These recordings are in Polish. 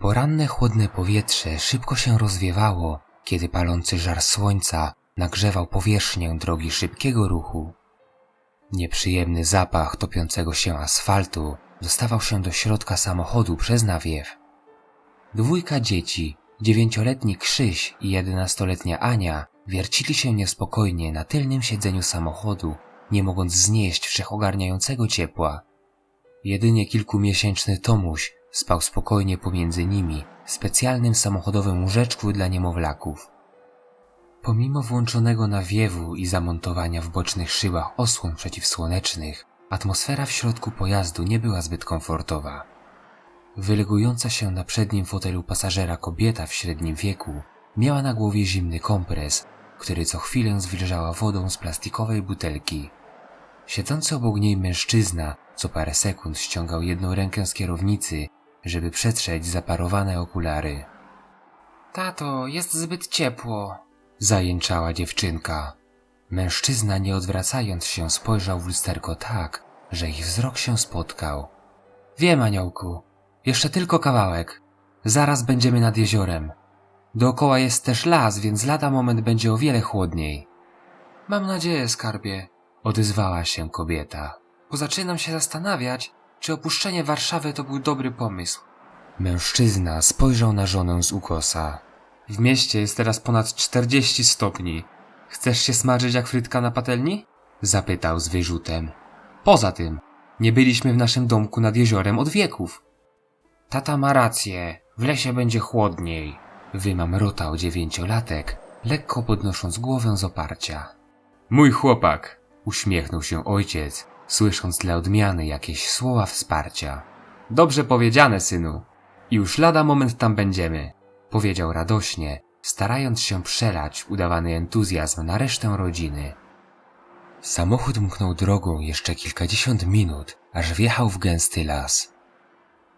Poranne chłodne powietrze szybko się rozwiewało, kiedy palący żar słońca nagrzewał powierzchnię drogi szybkiego ruchu. Nieprzyjemny zapach topiącego się asfaltu dostawał się do środka samochodu przez nawiew. Dwójka dzieci, dziewięcioletni Krzyś i jedenastoletnia Ania, wiercili się niespokojnie na tylnym siedzeniu samochodu, nie mogąc znieść wszechogarniającego ciepła. Jedynie kilkumiesięczny Tomuś spał spokojnie pomiędzy nimi w specjalnym samochodowym łóżeczku dla niemowlaków. Pomimo włączonego nawiewu i zamontowania w bocznych szybach osłon przeciwsłonecznych, atmosfera w środku pojazdu nie była zbyt komfortowa. Wylegująca się na przednim fotelu pasażera kobieta w średnim wieku miała na głowie zimny kompres, który co chwilę zwilżała wodą z plastikowej butelki. Siedzący obok niej mężczyzna co parę sekund ściągał jedną rękę z kierownicy, żeby przetrzeć zaparowane okulary. Tato, jest zbyt ciepło, zajęczała dziewczynka. Mężczyzna, nie odwracając się, spojrzał w lusterko tak, że ich wzrok się spotkał. Wiem, aniołku, jeszcze tylko kawałek. Zaraz będziemy nad jeziorem. Dookoła jest też las, więc lada moment będzie o wiele chłodniej. Mam nadzieję, skarbie, odezwała się kobieta. Bo zaczynam się zastanawiać, czy opuszczenie Warszawy to był dobry pomysł. Mężczyzna spojrzał na żonę z ukosa. W mieście jest teraz ponad 40 stopni. Chcesz się smażyć jak frytka na patelni? Zapytał z wyrzutem. Poza tym, nie byliśmy w naszym domku nad jeziorem od wieków. Tata ma rację, w lesie będzie chłodniej. Wymamrotał dziewięciolatek, lekko podnosząc głowę z oparcia. Mój chłopak, uśmiechnął się ojciec, słysząc dla odmiany jakieś słowa wsparcia. Dobrze powiedziane, synu. Już lada moment tam będziemy, powiedział radośnie, starając się przelać udawany entuzjazm na resztę rodziny. Samochód mknął drogą jeszcze kilkadziesiąt minut, aż wjechał w gęsty las.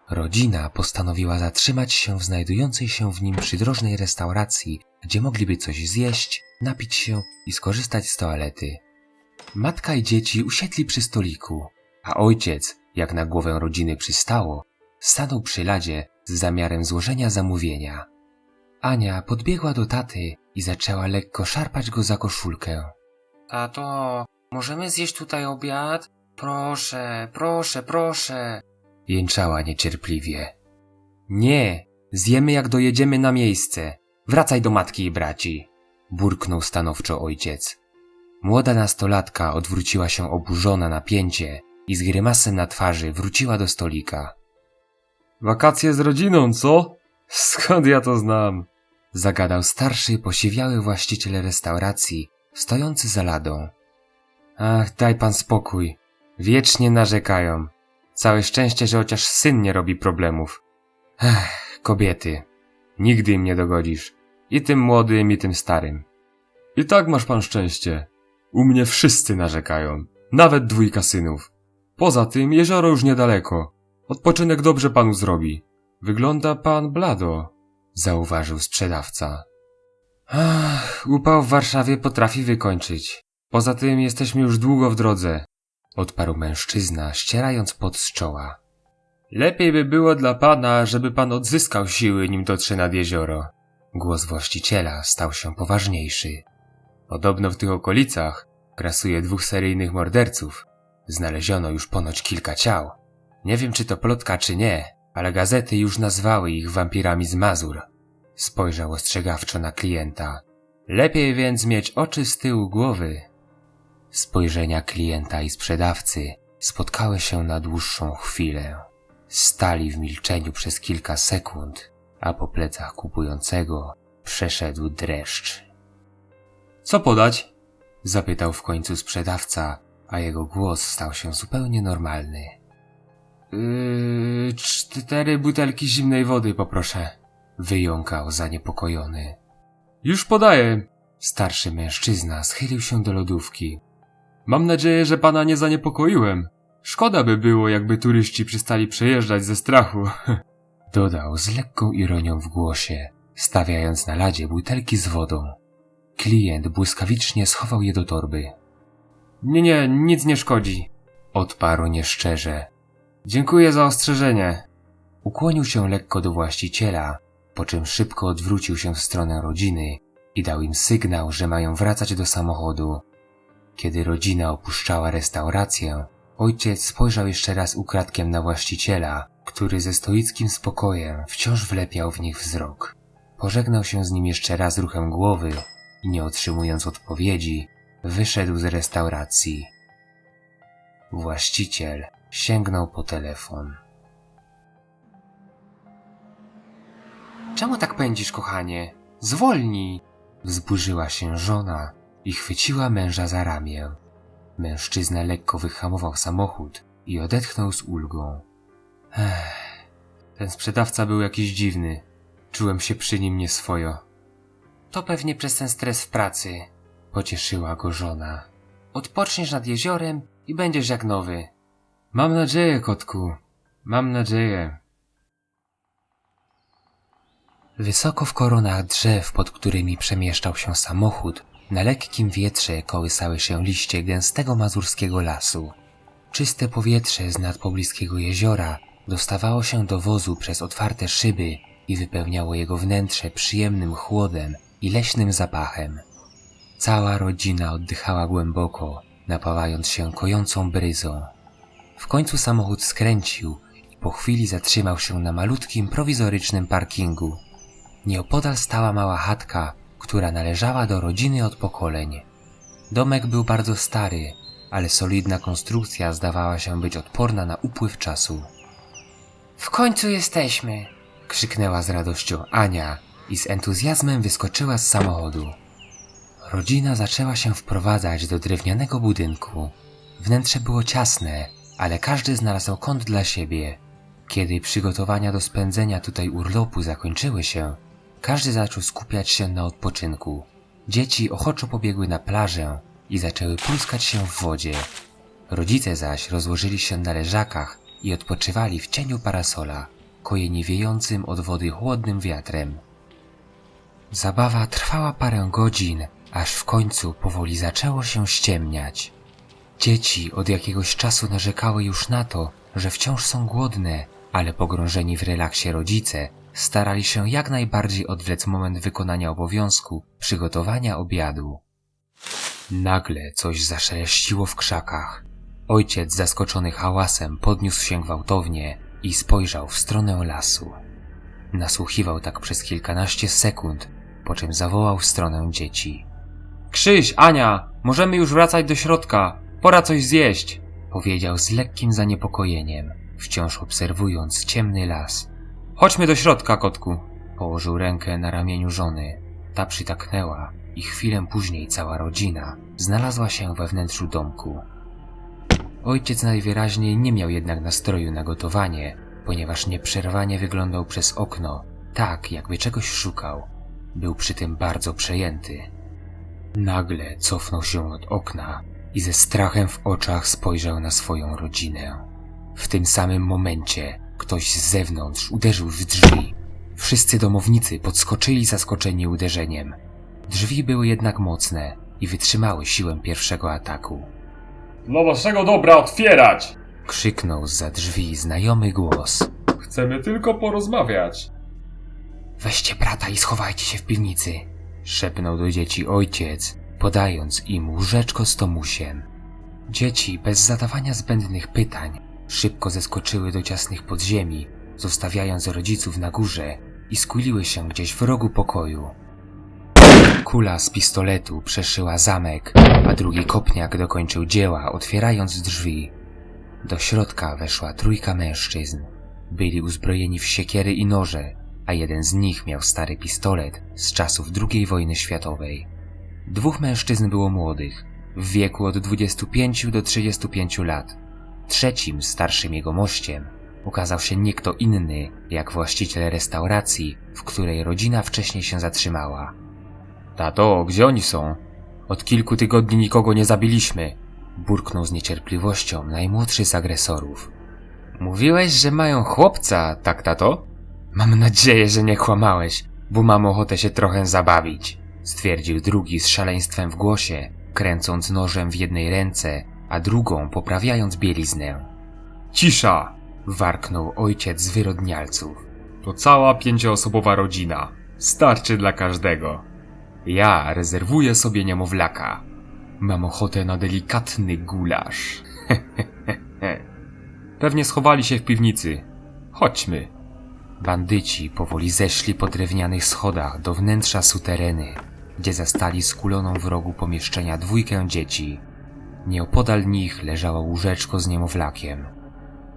Rodzina postanowiła zatrzymać się w znajdującej się w nim przydrożnej restauracji, gdzie mogliby coś zjeść, napić się i skorzystać z toalety. Matka i dzieci usiedli przy stoliku, a ojciec, jak na głowę rodziny przystało, stanął przy ladzie z zamiarem złożenia zamówienia. Ania podbiegła do taty i zaczęła lekko szarpać go za koszulkę. Tato, możemy zjeść tutaj obiad? Proszę, proszę, proszę. Jęczała niecierpliwie. Nie, zjemy jak dojedziemy na miejsce. Wracaj do matki i braci. Burknął stanowczo ojciec. Młoda nastolatka odwróciła się oburzona na pięcie i z grymasem na twarzy wróciła do stolika. Wakacje z rodziną, co? Skąd ja to znam? Zagadał starszy, posiwiały właściciel restauracji, stojący za ladą. Ach, daj pan spokój. Wiecznie narzekają. Całe szczęście, że chociaż syn nie robi problemów. Ech, kobiety. Nigdy im nie dogodzisz. I tym młodym, i tym starym. I tak masz pan szczęście. U mnie wszyscy narzekają. Nawet dwójka synów. Poza tym jezioro już niedaleko. Odpoczynek dobrze panu zrobi. Wygląda pan blado, zauważył sprzedawca. Ach, upał w Warszawie potrafi wykończyć. Poza tym jesteśmy już długo w drodze, odparł mężczyzna, ścierając pot z czoła. Lepiej by było dla pana, żeby pan odzyskał siły, nim dotrze nad jezioro. Głos właściciela stał się poważniejszy. Podobno w tych okolicach grasuje dwóch seryjnych morderców. Znaleziono już ponoć kilka ciał. Nie wiem, czy to plotka, czy nie, ale gazety już nazwały ich wampirami z Mazur. Spojrzał ostrzegawczo na klienta. Lepiej więc mieć oczy z tyłu głowy. Spojrzenia klienta i sprzedawcy spotkały się na dłuższą chwilę. Stali w milczeniu przez kilka sekund, a po plecach kupującego przeszedł dreszcz. Co podać? Zapytał w końcu sprzedawca, a jego głos stał się zupełnie normalny. Yy, cztery butelki zimnej wody poproszę. Wyjąkał zaniepokojony. Już podaję. Starszy mężczyzna schylił się do lodówki. Mam nadzieję, że pana nie zaniepokoiłem. Szkoda by było, jakby turyści przestali przejeżdżać ze strachu. Dodał z lekką ironią w głosie, stawiając na ladzie butelki z wodą. Klient błyskawicznie schował je do torby. Nie, nie, nic nie szkodzi. Odparł nieszczerze. Dziękuję za ostrzeżenie. Ukłonił się lekko do właściciela, po czym szybko odwrócił się w stronę rodziny i dał im sygnał, że mają wracać do samochodu. Kiedy rodzina opuszczała restaurację, ojciec spojrzał jeszcze raz ukradkiem na właściciela, który ze stoickim spokojem wciąż wlepiał w nich wzrok. Pożegnał się z nim jeszcze raz ruchem głowy nie otrzymując odpowiedzi, wyszedł z restauracji. Właściciel sięgnął po telefon. Czemu tak pędzisz, kochanie? Zwolnij! Wzburzyła się żona i chwyciła męża za ramię. Mężczyzna lekko wyhamował samochód i odetchnął z ulgą. Ech, ten sprzedawca był jakiś dziwny. Czułem się przy nim nieswojo. To pewnie przez ten stres w pracy, pocieszyła go żona. Odpoczniesz nad jeziorem i będziesz jak nowy. Mam nadzieję, kotku. Mam nadzieję. Wysoko w koronach drzew, pod którymi przemieszczał się samochód, na lekkim wietrze kołysały się liście gęstego mazurskiego lasu. Czyste powietrze z nad pobliskiego jeziora dostawało się do wozu przez otwarte szyby i wypełniało jego wnętrze przyjemnym chłodem i leśnym zapachem. Cała rodzina oddychała głęboko, napawając się kojącą bryzą. W końcu samochód skręcił i po chwili zatrzymał się na malutkim prowizorycznym parkingu. Nieopodal stała mała chatka, która należała do rodziny od pokoleń. Domek był bardzo stary, ale solidna konstrukcja zdawała się być odporna na upływ czasu. W końcu jesteśmy! krzyknęła z radością Ania i z entuzjazmem wyskoczyła z samochodu. Rodzina zaczęła się wprowadzać do drewnianego budynku. Wnętrze było ciasne, ale każdy znalazł kąt dla siebie. Kiedy przygotowania do spędzenia tutaj urlopu zakończyły się, każdy zaczął skupiać się na odpoczynku. Dzieci ochoczo pobiegły na plażę i zaczęły pluskać się w wodzie. Rodzice zaś rozłożyli się na leżakach i odpoczywali w cieniu parasola, kojeni wiejącym od wody chłodnym wiatrem. Zabawa trwała parę godzin, aż w końcu powoli zaczęło się ściemniać. Dzieci od jakiegoś czasu narzekały już na to, że wciąż są głodne, ale pogrążeni w relaksie rodzice starali się jak najbardziej odwlec moment wykonania obowiązku przygotowania obiadu. Nagle coś zaszeleściło w krzakach. Ojciec, zaskoczony hałasem, podniósł się gwałtownie i spojrzał w stronę lasu. Nasłuchiwał tak przez kilkanaście sekund, po czym zawołał w stronę dzieci. Krzyś, Ania, możemy już wracać do środka. Pora coś zjeść, powiedział z lekkim zaniepokojeniem, wciąż obserwując ciemny las. Chodźmy do środka, kotku. Położył rękę na ramieniu żony. Ta przytaknęła i chwilę później cała rodzina znalazła się we wnętrzu domku. Ojciec najwyraźniej nie miał jednak nastroju na gotowanie, ponieważ nieprzerwanie wyglądał przez okno, tak jakby czegoś szukał. Był przy tym bardzo przejęty. Nagle cofnął się od okna i ze strachem w oczach spojrzał na swoją rodzinę. W tym samym momencie ktoś z zewnątrz uderzył w drzwi. Wszyscy domownicy podskoczyli zaskoczeni uderzeniem. Drzwi były jednak mocne i wytrzymały siłę pierwszego ataku. Dla waszego dobra otwierać! Krzyknął za drzwi znajomy głos. Chcemy tylko porozmawiać. Weźcie brata i schowajcie się w piwnicy, szepnął do dzieci ojciec, podając im łóżeczko z tomusiem. Dzieci, bez zadawania zbędnych pytań, szybko zeskoczyły do ciasnych podziemi, zostawiając rodziców na górze i skuliły się gdzieś w rogu pokoju. Kula z pistoletu przeszyła zamek, a drugi kopniak dokończył dzieła, otwierając drzwi. Do środka weszła trójka mężczyzn. Byli uzbrojeni w siekiery i noże, a jeden z nich miał stary pistolet z czasów II wojny światowej. Dwóch mężczyzn było młodych, w wieku od 25 do 35 lat. Trzecim, starszym jegomościem, ukazał się nie kto inny, jak właściciel restauracji, w której rodzina wcześniej się zatrzymała. Tato, gdzie oni są? Od kilku tygodni nikogo nie zabiliśmy, burknął z niecierpliwością najmłodszy z agresorów. Mówiłeś, że mają chłopca, tak tato? Mam nadzieję, że nie kłamałeś, bo mam ochotę się trochę zabawić, stwierdził drugi z szaleństwem w głosie, kręcąc nożem w jednej ręce, a drugą poprawiając bieliznę. Cisza! Warknął ojciec zwyrodnialców. To cała pięcioosobowa rodzina. Starczy dla każdego. Ja rezerwuję sobie niemowlaka. Mam ochotę na delikatny gulasz. Pewnie schowali się w piwnicy. Chodźmy. Bandyci powoli zeszli po drewnianych schodach do wnętrza sutereny, gdzie zastali skuloną w rogu pomieszczenia dwójkę dzieci. Nieopodal nich leżało łóżeczko z niemowlakiem.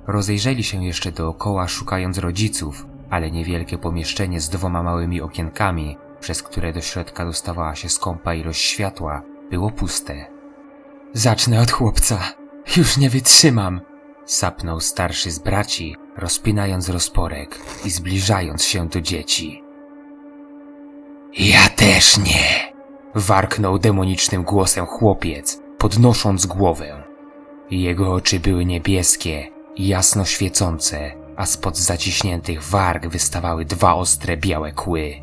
Rozejrzeli się jeszcze dookoła, szukając rodziców, ale niewielkie pomieszczenie z dwoma małymi okienkami, przez które do środka dostawała się skąpa ilość światła, było puste. Zacznę od chłopca. Już nie wytrzymam. Sapnął starszy z braci, rozpinając rozporek i zbliżając się do dzieci. Ja też nie! Warknął demonicznym głosem chłopiec, podnosząc głowę. Jego oczy były niebieskie jasno świecące, a spod zaciśniętych warg wystawały dwa ostre białe kły.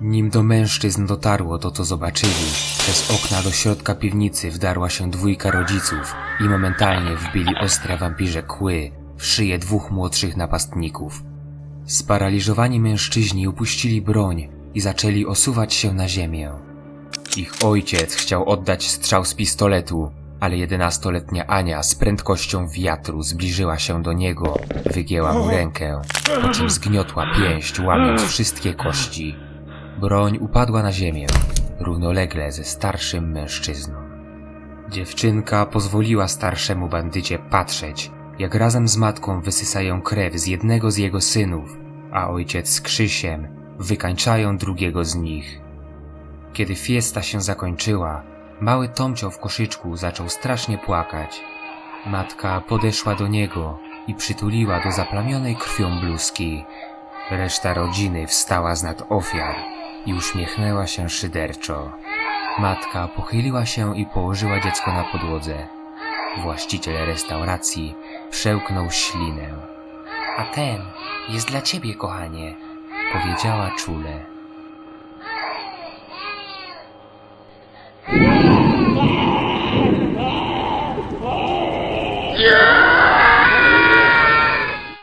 Nim do mężczyzn dotarło to, co zobaczyli, przez okna do środka piwnicy wdarła się dwójka rodziców i momentalnie wbili ostre wampirze kły w szyję dwóch młodszych napastników. Sparaliżowani mężczyźni upuścili broń i zaczęli osuwać się na ziemię. Ich ojciec chciał oddać strzał z pistoletu, ale jedenastoletnia Ania z prędkością wiatru zbliżyła się do niego, wygięła mu rękę, po czym zgniotła pięść, łamiąc wszystkie kości. Broń upadła na ziemię, równolegle ze starszym mężczyzną. Dziewczynka pozwoliła starszemu bandycie patrzeć, jak razem z matką wysysają krew z jednego z jego synów, a ojciec z Krzysiem wykańczają drugiego z nich. Kiedy fiesta się zakończyła, mały Tomcio w koszyczku zaczął strasznie płakać. Matka podeszła do niego i przytuliła do zaplamionej krwią bluzki. Reszta rodziny wstała z nad ofiar i uśmiechnęła się szyderczo. Matka pochyliła się i położyła dziecko na podłodze. Właściciel restauracji przełknął ślinę. A ten jest dla ciebie, kochanie, powiedziała czule. Yeah!